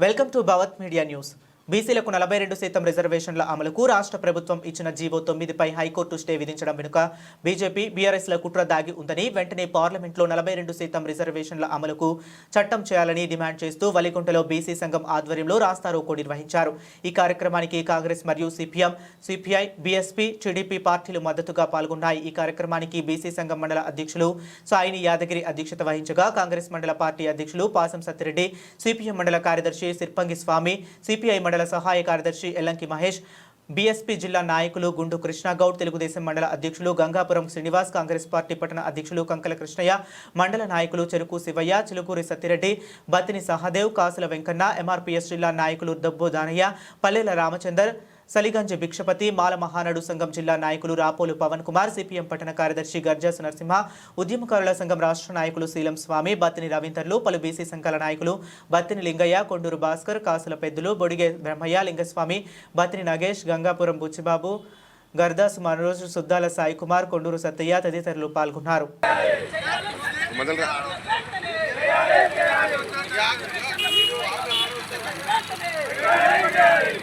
welcome to Bhavat media news బీసీలకు నలభై రెండు శాతం రిజర్వేషన్ల అమలుకు రాష్ట్ర ప్రభుత్వం ఇచ్చిన జీవో తొమ్మిదిపై హైకోర్టు స్టే విధించడం వెనుక బీజేపీ బీఆర్ఎస్ల కుట్ర దాగి ఉందని వెంటనే పార్లమెంట్లో నలభై రెండు శాతం రిజర్వేషన్ల అమలుకు చట్టం చేయాలని డిమాండ్ చేస్తూ వలికుంటలో బీసీ సంఘం ఆధ్వర్యంలో రాస్తారోకో నిర్వహించారు. ఈ కార్యక్రమానికి కాంగ్రెస్ మరియు సిపిఎం సిపిఐ బీఎస్పీ టీడీపీ పార్టీలు మద్దతుగా పాల్గొన్నాయి. ఈ కార్యక్రమానికి బీసీ సంఘం మండల అధ్యక్షులు సాయిని యాదగిరి అధ్యక్షత వహించగా కాంగ్రెస్ మండల పార్టీ అధ్యక్షులు పాసం సత్తిరెడ్డి సిపిఎం మండల కార్యదర్శి సిర్పంగి స్వామి సిపిఐ మండల సహాయ కార్యదర్శి ఎల్లంకి మహేష్ బీఎస్పీ జిల్లా నాయకులు గుండు కృష్ణగౌడ్ తెలుగుదేశం మండల అధ్యక్షులు గంగాపురం శ్రీనివాస్ కాంగ్రెస్ పార్టీ పట్టణ అధ్యక్షులు కంకల కృష్ణయ్య మండల నాయకులు చెరుకు శివయ్య చిలుకూరి సత్తిరెడ్డి బత్తిని సహదేవ్ కాసుల వెంకన్న ఎంఆర్పీఎస్ జిల్లా నాయకులు దబ్బు దానయ్య పల్లెల రామచందర్ సలిగంజ్ భిక్షపతి మాల మహానాడు సంఘం జిల్లా నాయకులు రాపోలు పవన్ కుమార్ సిపిఎం పట్టణ కార్యదర్శి గర్జాస్ నరసింహ ఉద్యమకారుల సంఘం రాష్ట్ర నాయకులు శీలం స్వామి బత్తిని రవీందర్లు పలు బీసీ సంఘాల నాయకులు బత్తిని లింగయ్య కొండూరు భాస్కర్ కాసుల పెద్దులు బొడిగే బ్రహ్మయ్య లింగస్వామి బత్తిని నగేష్ గంగాపురం బుచ్చిబాబు గర్దాస్ మనోజ్ సుద్దాల సాయి కుమార్ కొండూరు సత్తయ్య తదితరులు పాల్గొన్నారు Yeah.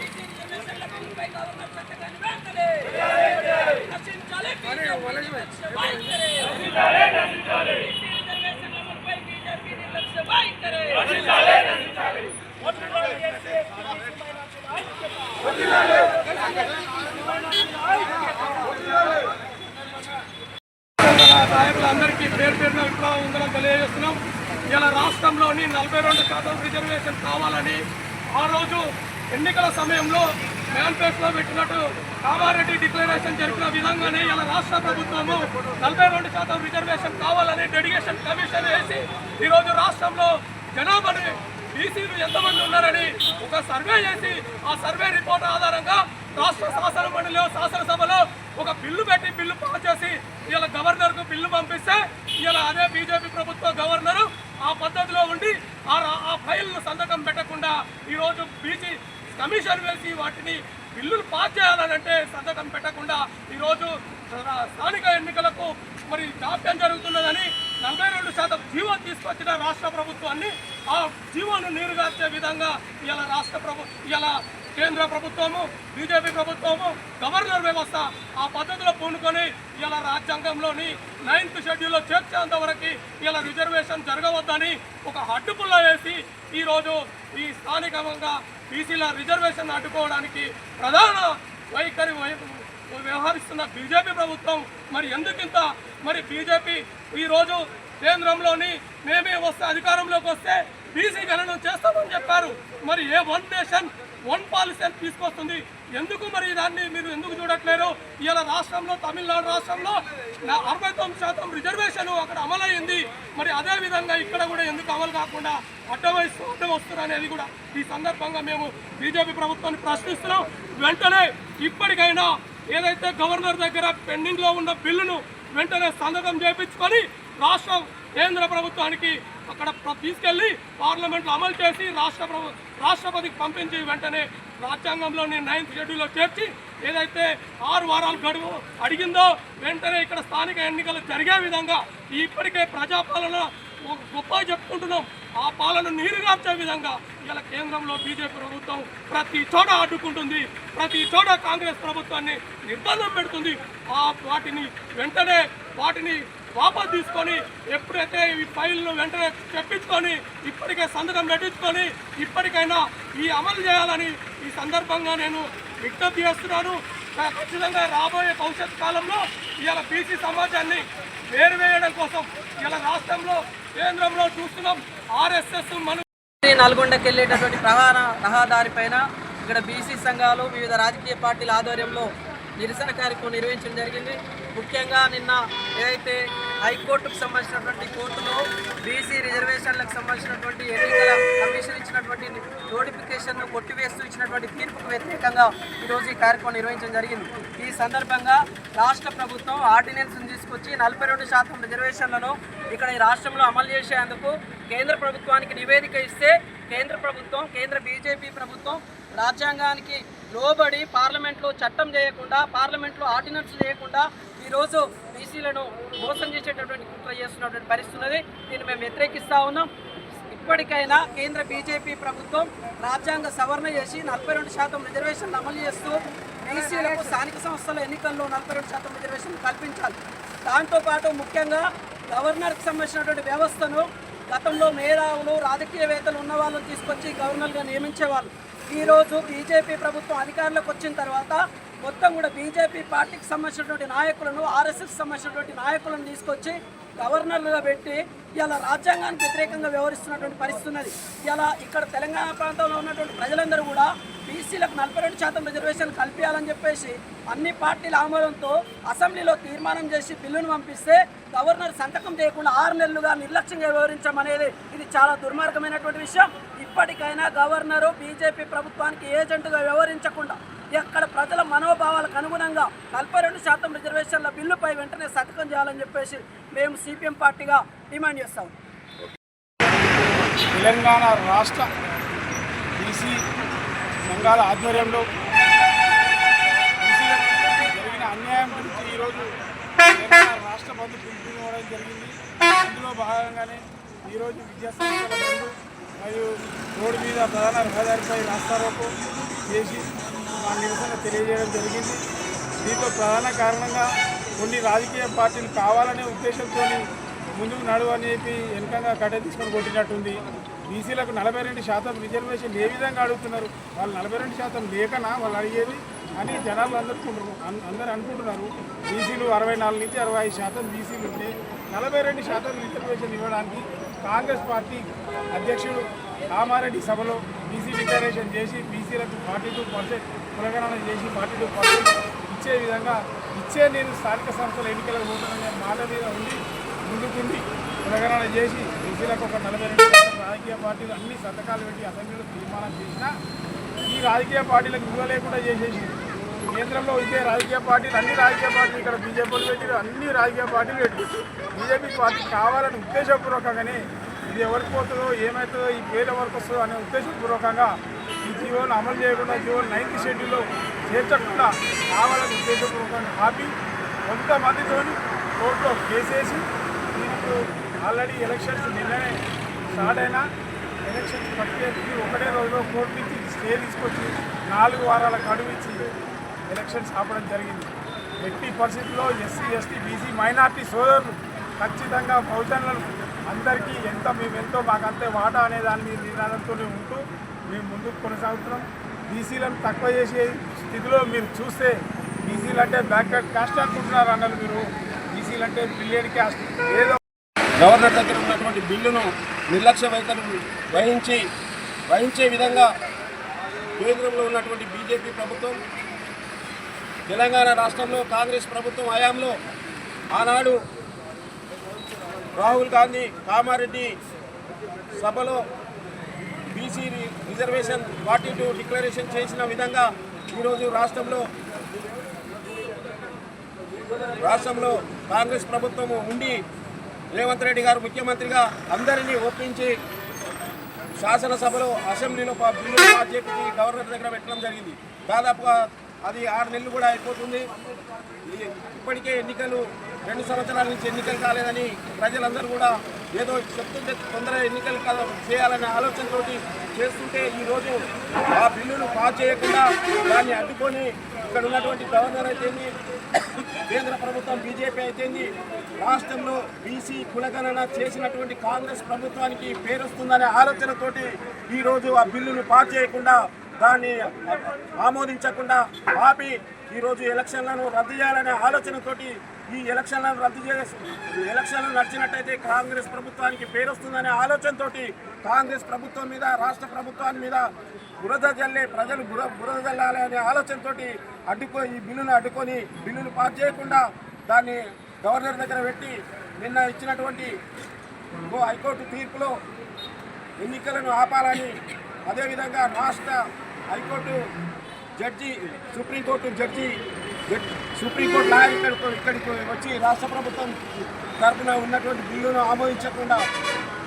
నాయకులందరికీ పేరు పేరున విప్లవం ఉందని తెలియజేస్తున్నాం. ఇలా రాష్ట్రంలోని నలభై రెండు శాతం రిజర్వేషన్ కావాలని ఆ రోజు ఎన్నికల సమయంలో మేనిఫెస్టోలో పెట్టినట్టు కామారెడ్డి డిక్లరేషన్ జరిపిన విధంగానే ఇలా రాష్ట్ర ప్రభుత్వము నలభై రెండు శాతం రిజర్వేషన్ కావాలని డెడికేషన్ కమిషన్ వేసి ఈరోజు రాష్ట్రంలో జనాభాని బీసీలు ఎంతమంది ఉన్నారని ఒక సర్వే చేసి ఆ సర్వే రిపోర్ట్ ఆధారంగా రాష్ట్ర శాసన మండలిలో శాసనసభలో ఒక బిల్లు పెట్టి బిల్లు పాస్ చేసి ఇలా గవర్నర్కు బిల్లు పంపిస్తే ఇలా అదే బీజేపీ ప్రభుత్వ గవర్నరు ఆ పద్ధతిలో ఉండి ఆ ఆ ఫైల్ను సంతకం పెట్టకుండా ఈరోజు బీసీ కమిషన్ వేసి వాటిని బిల్లులు పాస్ చేయాలనంటే సంతకం పెట్టకుండా ఈరోజు స్థానిక ఎన్నికలకు మరి జాప్యం జరుగుతున్నదని నలభై రెండు శాతం జీవో తీసుకొచ్చిన రాష్ట్ర ప్రభుత్వాన్ని ఆ జీవోను నీరుగార్చే విధంగా ఇలా రాష్ట్ర ప్రభు ఇలా కేంద్ర ప్రభుత్వము బీజేపీ ప్రభుత్వము గవర్నర్ వ్యవస్థ ఆ పద్ధతిలో పూనుకొని ఇలా రాజ్యాంగంలోని నైన్త్ షెడ్యూల్లో చేర్చేంత వరకు ఇలా రిజర్వేషన్ జరగవద్దని ఒక అడ్డుపుల్ల వేసి ఈరోజు ఈ స్థానికంగా బీసీల రిజర్వేషన్ అడ్డుకోవడానికి ప్రధాన వైఖరి వ్యవహరిస్తున్న బీజేపీ ప్రభుత్వం. మరి ఎందుకింత మరి బీజేపీ ఈరోజు కేంద్రంలోని మేమే వస్తే అధికారంలోకి వస్తే బీసీ గణనం చేస్తామని చెప్పారు. మరి ఏ వన్ నేషన్ వన్ పాలసీ తీసుకొస్తుంది. ఎందుకు మరి దాన్ని మీరు ఎందుకు చూడట్లేరు? ఇలా రాష్ట్రంలో తమిళనాడు రాష్ట్రంలో నా- అరవై తొమ్మిది శాతం రిజర్వేషన్ అక్కడ అమలైంది మరి అదే విధంగా ఇక్కడ కూడా ఎందుకు అమలు కాకుండా అడ్డం వయసు అడ్డం వస్తుంది అనేది కూడా ఈ సందర్భంగా మేము బీజేపీ ప్రభుత్వాన్ని ప్రశ్నిస్తున్నాం. వెంటనే ఇప్పటికైనా ఏదైతే గవర్నర్ దగ్గర పెండింగ్లో ఉన్న బిల్లును వెంటనే సంతకం చేపించుకొని రాష్ట్రం కేంద్ర ప్రభుత్వానికి అక్కడ తీసుకెళ్ళి తీసుకెళ్ళి పార్లమెంట్లో అమలు చేసి రాష్ట్ర రాష్ట్రపతికి పంపించి వెంటనే రాజ్యాంగంలోని నైన్త్ షెడ్యూల్లో చేర్చి ఏదైతే ఆరు వారాలు గడువు అడిగిందో వెంటనే ఇక్కడ స్థానిక ఎన్నికలు జరిగే విధంగా ఇప్పటికే ప్రజాపాలన ఒక గొప్ప చెప్పుకుంటున్నాం. ఆ పాలన నీరుగార్చే విధంగా ఇలా కేంద్రంలో బీజేపీ ప్రభుత్వం ప్రతి చోట అడ్డుకుంటుంది. ప్రతి చోట కాంగ్రెస్ ప్రభుత్వాన్ని నిర్బంధం పెడుతుంది. ఆ వాటిని వెంటనే వాటిని వాపస్ తీసుకొని ఎప్పుడైతే ఈ ఫైల్ను వెంటనే తెప్పించుకొని ఇప్పటికే సంతకం పెట్టించుకొని ఇప్పటికైనా ఈ అమలు చేయాలని ఈ సందర్భంగా నేను విజ్ఞప్తి చేస్తున్నాను. ఖచ్చితంగా రాబోయే భవిష్యత్ కాలంలో ఇవాళ బీసీ సమాజాన్ని వేరువేయడం కోసం ఇలా రాష్ట్రంలో కేంద్రంలో చూస్తున్నాం. ఆర్ఎస్ఎస్ మన నల్గొండకి వెళ్ళేటటువంటి ప్రధాన రహదారి పైన ఇక్కడ బీసీ సంఘాలు వివిధ రాజకీయ పార్టీల ఆధ్వర్యంలో నిరసన కార్యక్రమం నిర్వహించడం జరిగింది. ముఖ్యంగా నిన్న ఏదైతే హైకోర్టుకు సంబంధించినటువంటి కోర్టులో బీసీ రిజర్వేషన్లకు సంబంధించినటువంటి ఎన్నికల కమిషన్ ఇచ్చినటువంటి నోటిఫికేషన్ను కొట్టివేస్తూ ఇచ్చినటువంటి తీర్పుకు వ్యతిరేకంగా ఈరోజు ఈ కార్యక్రమం నిర్వహించడం జరిగింది. ఈ సందర్భంగా రాష్ట్ర ప్రభుత్వం ఆర్డినెన్స్ను తీసుకొచ్చి నలభై రెండు శాతం రిజర్వేషన్లను ఇక్కడ ఈ రాష్ట్రంలో అమలు చేసేందుకు కేంద్ర ప్రభుత్వానికి నివేదిక ఇస్తే కేంద్ర ప్రభుత్వం కేంద్ర బీజేపీ ప్రభుత్వం రాజ్యాంగానికి లోబడి పార్లమెంట్లో చట్టం చేయకుండా పార్లమెంట్లో ఆర్డినెన్స్ చేయకుండా ఈరోజు బీసీలను మోసం చేసేటటువంటి కుట్ర చేస్తున్నటువంటి పరిస్థితి ఉన్నది. దీన్ని మేము వ్యతిరేకిస్తూ ఉన్నాం. ఇప్పటికైనా కేంద్ర బీజేపీ ప్రభుత్వం రాజ్యాంగ సవరణ చేసి నలభై రెండు శాతం రిజర్వేషన్లు అమలు చేస్తూ బీసీలకు స్థానిక సంస్థల ఎన్నికల్లో నలభై రెండు శాతం రిజర్వేషన్లు కల్పించాలి. దాంతోపాటు ముఖ్యంగా గవర్నర్కి సంబంధించినటువంటి వ్యవస్థను గతంలో మేధావులు రాజకీయవేత్తలు ఉన్న వాళ్ళని తీసుకొచ్చి గవర్నర్గా నియమించేవాళ్ళు. ఈరోజు బీజేపీ ప్రభుత్వం అధికారంలోకి వచ్చిన తర్వాత మొత్తం కూడా బీజేపీ పార్టీకి సంబంధించినటువంటి నాయకులను ఆర్ఎస్ఎస్ సంబంధించినటువంటి నాయకులను తీసుకొచ్చి గవర్నర్లుగా పెట్టి ఇలా రాజ్యాంగానికి వ్యతిరేకంగా వ్యవహరిస్తున్నటువంటి పరిస్థితి ఉన్నది. ఇలా ఇక్కడ తెలంగాణ ప్రాంతంలో ఉన్నటువంటి ప్రజలందరూ కూడా బీసీలకు నలభై రెండు శాతం రిజర్వేషన్ కల్పించాలని చెప్పేసి అన్ని పార్టీల ఆమోదంతో అసెంబ్లీలో తీర్మానం చేసి బిల్లును పంపిస్తే గవర్నర్ సంతకం చేయకుండా ఆరు నెలలుగా నిర్లక్ష్యంగా వ్యవహరించడం అనేది ఇది చాలా దుర్మార్గమైనటువంటి విషయం. ఇప్పటికైనా గవర్నరు బీజేపీ ప్రభుత్వానికి ఏజెంటుగా వ్యవహరించకుండా ఎక్కడ ప్రజల మనోభావాలకు అనుగుణంగా నలభై రెండు శాతం రిజర్వేషన్ల బిల్లుపై వెంటనే సంతకం చేయాలని చెప్పేసి మేము సిపిఎం పార్టీగా డిమాండ్ చేస్తాం. తెలంగాణ రాష్ట్ర బీసీ సంఘాల ఆధ్వర్యంలో జరిగిన అన్యాయం గురించి ఈరోజు తెలంగాణ రాష్ట్ర బంధు పిలుపునివ్వడం జరిగింది. అందులో భాగంగానే ఈరోజు విద్యాసంస్థల మరియు రోడ్డు మీద ప్రధాన రహదారిపై రాస్తారోకో చేసి మా నిరసన తెలియజేయడం జరిగింది. దీంట్లో ప్రధాన కారణంగా కొన్ని రాజకీయ పార్టీలు కావాలనే ఉద్దేశంతో ముందుకు నడువు అని చెప్పి వెనకంగా కట్ట తీసుకొని కొట్టినట్టుంది. బీసీలకు నలభై రెండు శాతం రిజర్వేషన్ ఏ విధంగా అడుగుతున్నారు? వాళ్ళు నలభై రెండు శాతం లేకనా? వాళ్ళు అడిగేది అని జనాలు అందరుకుంటారు అన్- అందరు అనుకుంటున్నారు. బీసీలు అరవై నాలుగు నుంచి అరవై ఐదు శాతం బీసీలు ఉంటే నలభై రెండు శాతం రిజర్వేషన్ ఇవ్వడానికి కాంగ్రెస్ పార్టీ అధ్యక్షుడు కామారెడ్డి సభలో బీసీ డిక్లరేషన్ చేసి బీసీలకు ఫార్టీ టూ పర్సెంట్ కులగణన చేసి ఫార్టీ పార్టీ ఇచ్చే విధంగా ఇచ్చే నేను స్థానిక సంస్థల ఎన్నికలకు పోతాననే మాట మీద ఉండి ముందుకుండి కులగణన చేసి బీసీలకు ఒక నలభై రెండు రాజకీయ పార్టీలు అన్ని సంతకాలు పెట్టి అసెంబ్లీలో తీర్మానం చేసినా ఈ రాజకీయ పార్టీలకు విలువ లేకుండా చేసేసి కేంద్రంలో ఇదే రాజకీయ పార్టీలు అన్ని రాజకీయ పార్టీలు ఇక్కడ బీజేపీలు పెట్టి అన్ని రాజకీయ పార్టీలు పెట్టి బీజేపీ పార్టీ కావాలని ఉద్దేశపూర్వకంగానే ఇది ఎవరికి పోతుందో ఏమవుతుందో ఈ పేరు ఎవరికి వస్తుందో అనే ఉద్దేశపూర్వకంగా జీవోను అమలు చేయకుండా జీవో నైన్త్ షెడ్యూల్లో చేర్చకుండా కావాలని ఉద్దేశపూర్వకంగా ఆపి కొంతమందితో కోర్టులో కేసేసి దీనికి ఆల్రెడీ ఎలక్షన్స్ నిన్ననే స్టార్ట్ అయినా ఎలక్షన్స్ ప్రక్రియకి ఒకటే రోజులో కోర్టు నుంచి స్టే తీసుకొచ్చి నాలుగు వారాల గడువు ఇచ్చి ఎలక్షన్స్ ఆపడం జరిగింది. ఎట్టి పరిస్థితుల్లో ఎస్సీ ఎస్టీ బీసీ మైనార్టీ సోదరులు ఖచ్చితంగా బహుజనులను అందరికీ ఎంత మేమెంతో మాకంతే వాటా అనే దాని మీద నినాదంతోనే ఉంటూ మేము ముందుకు కొనసాగుతున్నాం. బీసీలను తక్కువ చేసే స్థితిలో మీరు చూస్తే బీసీలు అంటే బ్యాక్వర్డ్ కాస్ట్ అనుకుంటున్నారు అన్నది మీరు? బీసీలు అంటే బిలియన్ కాస్ట్ ఏదో గవర్నర్ దగ్గర ఉన్నటువంటి బిల్లును నిర్లక్ష్య వైఖరి వహించి వహించే విధంగా కేంద్రంలో ఉన్నటువంటి బీజేపీ ప్రభుత్వం తెలంగాణ రాష్ట్రంలో కాంగ్రెస్ ప్రభుత్వం హయాంలో ఆనాడు రాహుల్ గాంధీ కామారెడ్డి సభలో BC reservation forty two declaration చేసిన విధంగా ఈరోజు రాష్ట్రంలో రాష్ట్రంలో కాంగ్రెస్ ప్రభుత్వం ఉండి రేవంత్ రెడ్డి గారు ముఖ్యమంత్రిగా అందరినీ ఒప్పించి శాసనసభలో అసెంబ్లీలో బిల్లు పాస్ చేపించి గవర్నర్ దగ్గర పెట్టడం జరిగింది. దాదాపుగా అది ఆరు నెలలు కూడా అయిపోతుంది. ఇప్పటికే ఎన్నికలు రెండు సంవత్సరాల నుంచి ఎన్నికలు కాలేదని ప్రజలందరూ కూడా ఏదో చెప్తుంటే తొందరగా ఎన్నికలు చేయాలనే ఆలోచనతోటి చేస్తుంటే ఈరోజు ఆ బిల్లును పాస్ చేయకుండా దాన్ని అడ్డుకొని ఇక్కడ ఉన్నటువంటి గవర్నర్ అయితేంది కేంద్ర ప్రభుత్వం బీజేపీ అయితేంది రాష్ట్రంలో బీసీ కులగణన చేసినటువంటి కాంగ్రెస్ ప్రభుత్వానికి పేరొస్తుందనే ఆలోచనతోటి ఈరోజు ఆ బిల్లును పాస్ చేయకుండా దాన్ని ఆమోదించకుండా ఆపి ఈరోజు ఎలక్షన్లను రద్దు చేయాలనే ఆలోచనతోటి ఈ ఎలక్షన్లను రద్దు చేసి ఎలక్షన్లు నడిచినట్టయితే కాంగ్రెస్ ప్రభుత్వానికి పేరొస్తుందనే ఆలోచనతోటి కాంగ్రెస్ ప్రభుత్వం మీద రాష్ట్ర ప్రభుత్వాన్ని మీద బురద జల్లే ప్రజలు బుర బురద జల్లాలి అనే ఆలోచనతోటి అడ్డుకో ఈ బిల్లును అడ్డుకొని బిల్లును పాస్ చేయకుండా దాన్ని గవర్నర్ దగ్గర పెట్టి నిన్న ఇచ్చినటువంటి హైకోర్టు తీర్పులో ఎన్నికలను ఆపాలని అదేవిధంగా రాష్ట్ర high court judge supreme court judge supreme court lawyer ఇక్కడికి ఇక్కడికి వచ్చి రాష్ట్ర ప్రభుత్వం తరఫున ఉన్నటువంటి బిల్లును ఆమోదించకుండా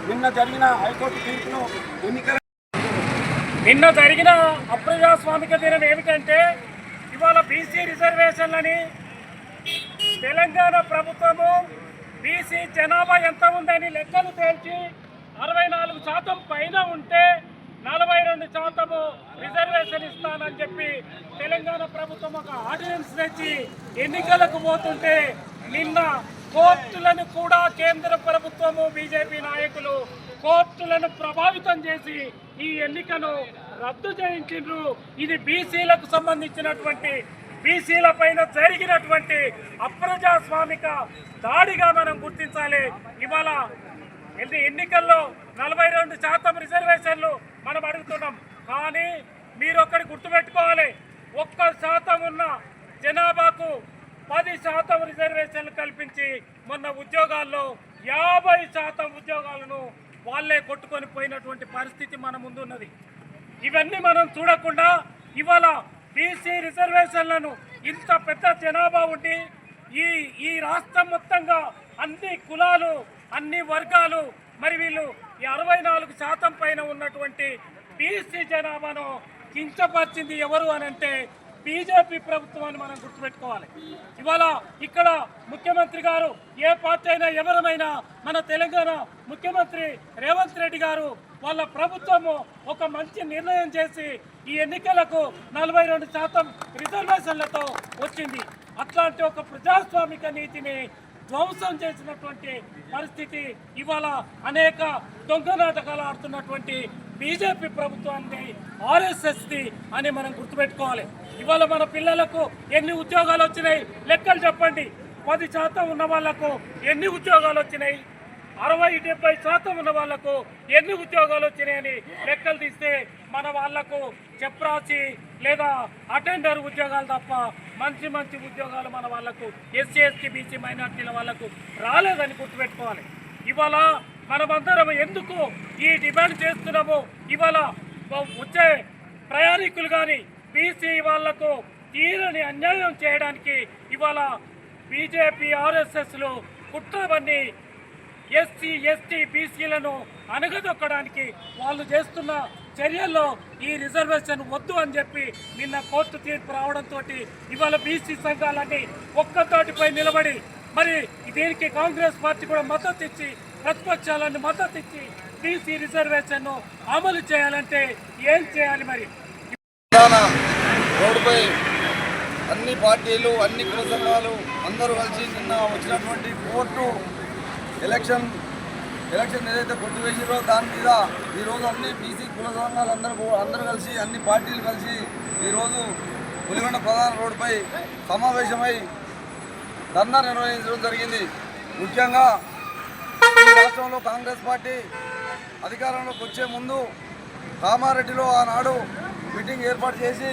నిన్న జరిగిన హైకోర్టు తీర్పును ఎన్నికల నిన్న జరిగిన అప్రజాస్వామిక దినం ఏమిటంటే ఇవాళ బీసీ రిజర్వేషన్లని తెలంగాణ ప్రభుత్వము బీసీ జనాభా ఎంత ఉందని లెక్కలు తేల్చి అరవై నాలుగు శాతం పైన ఉంటే నలభై రెండు శాతము రిజర్వేషన్ ఇస్తానని చెప్పి తెలంగాణ ప్రభుత్వం ఒక ఆర్డినెన్స్ తెచ్చి ఎన్నికలకు పోతుంటే నిన్న కోర్టులను కూడా కేంద్ర ప్రభుత్వము బీజేపీ నాయకులు కోర్టులను ప్రభావితం చేసి ఈ ఎన్నికను రద్దు చేయించిండ్రు. ఇది బీసీలకు సంబంధించినటువంటి బీసీల పైన జరిగినటువంటి అప్రజాస్వామిక దాడిగా మనం గుర్తించాలి. ఇవాళ ఎన్ని ఎన్నికల్లో నలభై రెండు శాతం రిజర్వేషన్లు మనం అడుగుతున్నాం. కానీ మీరు ఒక్కటి గుర్తుపెట్టుకోవాలి. ఒక్క శాతం ఉన్న జనాభాకు పది శాతం రిజర్వేషన్లు కల్పించి మొన్న ఉద్యోగాల్లో యాభై శాతం ఉద్యోగాలను వాళ్ళే కొట్టుకొని పోయినటువంటి పరిస్థితి మన ముందున్నది. ఇవన్నీ మనం చూడకుండా ఇవాళ బీసీ రిజర్వేషన్లను ఇంత పెద్ద జనాభా ఉండి ఈ ఈ రాష్ట్రం మొత్తంగా అన్ని కులాలు అన్ని వర్గాలు మరి వీళ్ళు ఈ అరవై నాలుగు శాతం పైన ఉన్నటువంటి బీసీ జనాభాను కించపరిచింది ఎవరు అని అంటే బీజేపీ ప్రభుత్వం అని మనం గుర్తుపెట్టుకోవాలి. ఇవాళ ఇక్కడ ముఖ్యమంత్రి గారు ఏ పార్టీ అయినా ఎవరమైనా మన తెలంగాణ ముఖ్యమంత్రి రేవంత్ రెడ్డి గారు వాళ్ళ ప్రభుత్వము ఒక మంచి నిర్ణయం చేసి ఈ ఎన్నికలకు నలభై రెండు శాతం రిజర్వేషన్లతో వచ్చింది. అట్లాంటి ఒక ప్రజాస్వామిక నీతిని ధ్వంసం చేసినటువంటి పరిస్థితి ఇవాళ అనేక దొంగ నాటకాలు ఆడుతున్నటువంటి బీజేపీ ప్రభుత్వాన్ని ఆర్ఎస్ఎస్ది అని మనం గుర్తుపెట్టుకోవాలి. ఇవాళ మన పిల్లలకు ఎన్ని ఉద్యోగాలు వచ్చినాయి? లెక్కలు చెప్పండి. పది శాతం ఉన్న వాళ్ళకు ఎన్ని ఉద్యోగాలు వచ్చినాయి? అరవై డెబ్బై శాతం ఉన్న వాళ్ళకు ఎన్ని ఉద్యోగాలు వచ్చినాయని లెక్కలు తీస్తే మన వాళ్ళకు చెప్రాసి లేదా అటెండర్ ఉద్యోగాలు తప్ప మంచి మంచి ఉద్యోగాలు మన వాళ్ళకు ఎస్సీ ఎస్టీ బీసీ మైనార్టీల వాళ్ళకు రాలేదని గుర్తుపెట్టుకోవాలి. ఇవాళ మనమందరం ఎందుకు ఈ డిమాండ్ చేస్తున్నాము ఇవాళ వచ్చే ప్రయాణికులు కానీ బీసీ వాళ్ళకు తీరని అన్యాయం చేయడానికి ఇవాళ బీజేపీ ఆర్ఎస్ఎస్లు కుట్రవన్నీ ఎస్సీ ఎస్టీ బీసీలను అణగదొక్కడానికి వాళ్ళు చేస్తున్న చర్యల్లో ఈ రిజర్వేషన్ వద్దు అని చెప్పి నిన్న కోర్టు తీర్పు రావడంతో ఇవాళ బీసీ సంఘాలన్నీ ఒక్కతోటిపై నిలబడి మరి దీనికి కాంగ్రెస్ పార్టీ కూడా మద్దతు ఇచ్చి ప్రతిపక్షాలన్నీ మద్దతు ఇచ్చి బీసీ రిజర్వేషన్ను అమలు చేయాలంటే ఏం చేయాలి మరి? రోడ్డుపై అన్ని పార్టీలు అన్ని కుల సంఘాలు అందరూ కలిసి నిన్న వచ్చినటువంటి కోర్టు ఎలక్షన్ ఎలక్షన్ ఏదైతే కొట్టివేసిరో దాని మీద ఈరోజు అన్ని బీసీ కుల సంఘాలు అందరూ అందరూ కలిసి అన్ని పార్టీలు కలిసి ఈరోజు పులిగొండ ప్రధాన రోడ్డుపై సమావేశమై ధర్నా నిర్వహించడం జరిగింది. ముఖ్యంగా ఈ రాష్ట్రంలో కాంగ్రెస్ పార్టీ అధికారంలోకి వచ్చే ముందు కామారెడ్డిలో ఆనాడు మీటింగ్ ఏర్పాటు చేసి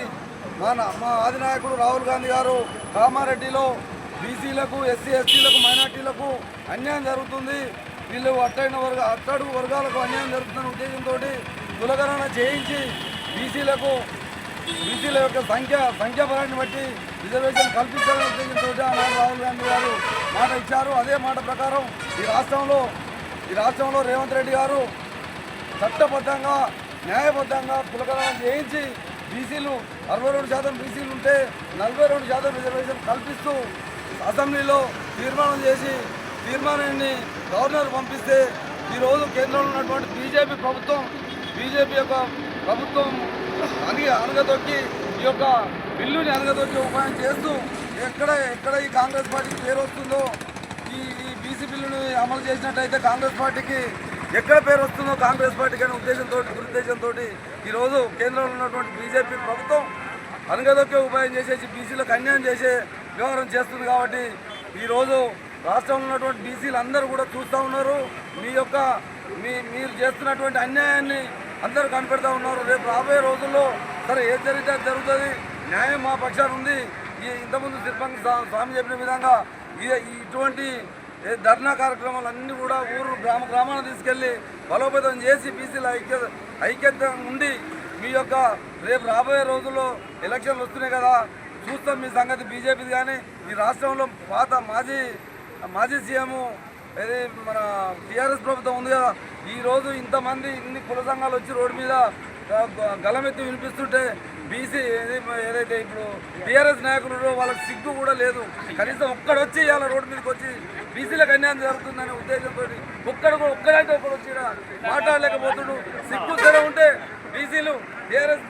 మా నా- మా ఆదినాయకుడు రాహుల్ గాంధీ గారు కామారెడ్డిలో బీసీలకు ఎస్సీ ఎస్టీలకు మైనార్టీలకు అన్యాయం జరుగుతుంది. వీళ్ళు అట్టైన వర్గ అట్టడుగు వర్గాలకు అన్యాయం జరుగుతున్న ఉద్దేశంతో కులగణన చేయించి బీసీలకు బీసీల యొక్క సంఖ్య సంఖ్యాపరాన్ని బట్టి రిజర్వేషన్ కల్పించాలనే ఉద్దేశంతో ఆనాడు రాహుల్ గాంధీ గారు మాట ఇచ్చారు. అదే మాట ప్రకారం ఈ రాష్ట్రంలో ఈ రాష్ట్రంలో రేవంత్ రెడ్డి గారు చట్టబద్ధంగా న్యాయబద్ధంగా కులగణన చేయించి బీసీలు అరవై రెండు శాతం బీసీలు ఉంటే నలభై రెండు శాతం రిజర్వేషన్ కల్పిస్తూ అసెంబ్లీలో తీర్మానం చేసి తీర్మానాన్ని గవర్నర్ పంపిస్తే ఈరోజు కేంద్రంలో ఉన్నటువంటి బీజేపీ ప్రభుత్వం బీజేపీ యొక్క ప్రభుత్వం అని అనగదొక్కి ఈ యొక్క బిల్లుని అనగదొక్కి ఉపాయం చేస్తూ ఎక్కడ ఎక్కడ ఈ కాంగ్రెస్ పార్టీకి పేరు వస్తుందో ఈ ఈ బీసీ బిల్లుని అమలు చేసినట్టయితే కాంగ్రెస్ పార్టీకి ఎక్కడ పేరు వస్తుందో కాంగ్రెస్ పార్టీకి అనే ఉద్దేశంతో దురుద్దేశంతో ఈరోజు కేంద్రంలో ఉన్నటువంటి బీజేపీ ప్రభుత్వం అనగదొక్కే ఉపాయం చేసేసి బీసీలకు అన్యాయం చేసే వ్యవహారం చేస్తుంది కాబట్టి ఈరోజు రాష్ట్రంలో ఉన్నటువంటి బీసీలు అందరూ కూడా చూస్తూ ఉన్నారు. మీ యొక్క మీ మీరు చేస్తున్నటువంటి అన్యాయాన్ని అందరూ కనిపెడతా ఉన్నారు. రేపు రాబోయే రోజుల్లో సరే ఏ జరిగితే జరుగుతుంది? న్యాయం మా పక్షాన ఉంది. ఈ ఇంతకుముందు శిల్పంగి స్వామి చెప్పిన విధంగా ఇటువంటి ధర్నా కార్యక్రమాలు అన్నీ కూడా ఊరు గ్రామ గ్రామాలను తీసుకెళ్ళి బలోపేతం చేసి బీసీల ఐక్య ఐక్యత ఉండి మీ యొక్క రేపు రాబోయే రోజుల్లో ఎలక్షన్లు వస్తున్నాయి కదా. చూస్తాం మీ సంగతి బీజేపీది కానీ ఈ రాష్ట్రంలో పాత మాజీ మాజీ సీఎం అదే మన టీఆర్ఎస్ ప్రభుత్వం ఉంది కదా ఈ రోజు ఇంతమంది ఇన్ని కుల సంఘాలు వచ్చి రోడ్డు మీద గలమెత్తి వినిపిస్తుంటే బీసీ ఏదైతే ఇప్పుడు టీఆర్ఎస్ నాయకులు వాళ్ళకి సిగ్గు కూడా లేదు. కనీసం ఒక్కడు వచ్చి ఇవాళ రోడ్డు మీదకి వచ్చి బీసీలకు అన్యాయం జరుగుతుందనే ఉద్దేశంతో ఒక్కడు కూడా ఒక్కడైతే ఒకడు వచ్చి మాట్లాడలేకపోతుడు. సిగ్గు సరే ఉంటే బీసీలు టీఆర్ఎస్